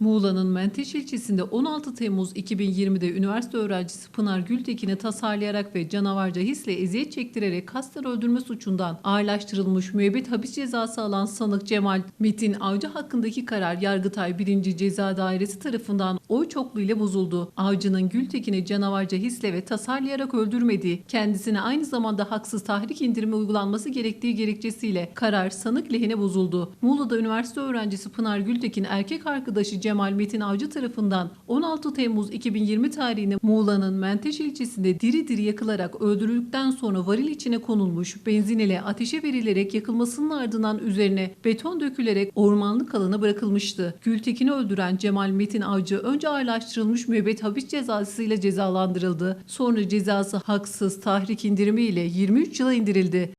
Muğla'nın Menteş ilçesinde 16 Temmuz 2020'de üniversite öğrencisi Pınar Gültekin'i tasarlayarak ve canavarca hisle eziyet çektirerek kasten öldürme suçundan ağırlaştırılmış müebbet hapis cezası alan sanık Cemal Metin Avcı hakkındaki karar Yargıtay 1. Ceza Dairesi tarafından oy çokluğuyla bozuldu. Avcı'nın Gültekin'i canavarca hisle ve tasarlayarak öldürmediği, kendisine aynı zamanda haksız tahrik indirimi uygulanması gerektiği gerekçesiyle karar sanık lehine bozuldu. Muğla'da üniversite öğrencisi Pınar Gültekin erkek arkadaşı Cemal Metin Avcı tarafından 16 Temmuz 2020 tarihinde Muğla'nın Menteş ilçesinde diri diri yakılarak öldürüldükten sonra varil içine konulmuş benzin ile ateşe verilerek yakılmasının ardından üzerine beton dökülerek ormanlık alana bırakılmıştı. Gültekin'i öldüren Cemal Metin Avcı önce ağırlaştırılmış müebbet hapis cezasıyla cezalandırıldı. Sonra cezası haksız tahrik indirimi ile 23 yıla indirildi.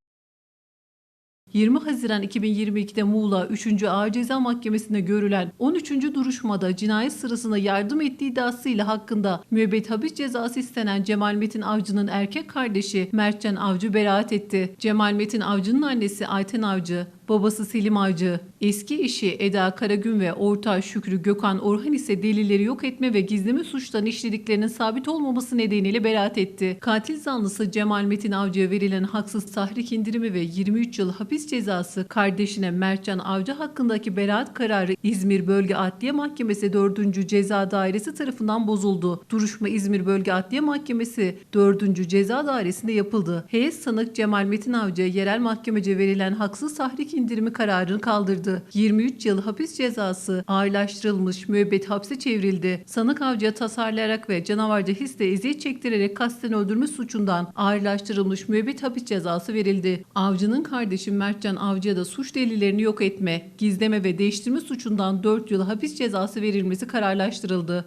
20 Haziran 2022'de Muğla 3. Ağır Ceza Mahkemesi'nde görülen 13. duruşmada cinayet sırasında yardım ettiği iddiasıyla hakkında müebbet hapis cezası istenen Cemal Metin Avcı'nın erkek kardeşi Mertcan Avcı beraat etti. Cemal Metin Avcı'nın annesi Ayten Avcı, babası Selim Avcı, eski eşi Eda Karagün ve ortağı Şükrü Gökhan Orhan ise delilleri yok etme ve gizleme suçlarını işlediklerinin sabit olmaması nedeniyle beraat etti. Katil zanlısı Cemal Metin Avcı'ya verilen haksız tahrik indirimi ve 23 yıl hapis cezası kardeşine Mertcan Avcı hakkındaki beraat kararı İzmir Bölge Adliye Mahkemesi 4. Ceza Dairesi tarafından bozuldu. Duruşma İzmir Bölge Adliye Mahkemesi 4. Ceza Dairesi'nde yapıldı. Heyet sanık Cemal Metin Avcı'ya yerel mahkemece verilen haksız tahrik indirimi kararını kaldırdı. 23 yıl hapis cezası ağırlaştırılmış müebbet hapse çevrildi. Sanık avcıya tasarlayarak ve canavarca hisle eziyet çektirerek kasten öldürme suçundan ağırlaştırılmış müebbet hapis cezası verildi. Avcının kardeşi Mertcan Avcı'ya da suç delillerini yok etme, gizleme ve değiştirme suçundan 4 yıl hapis cezası verilmesi kararlaştırıldı.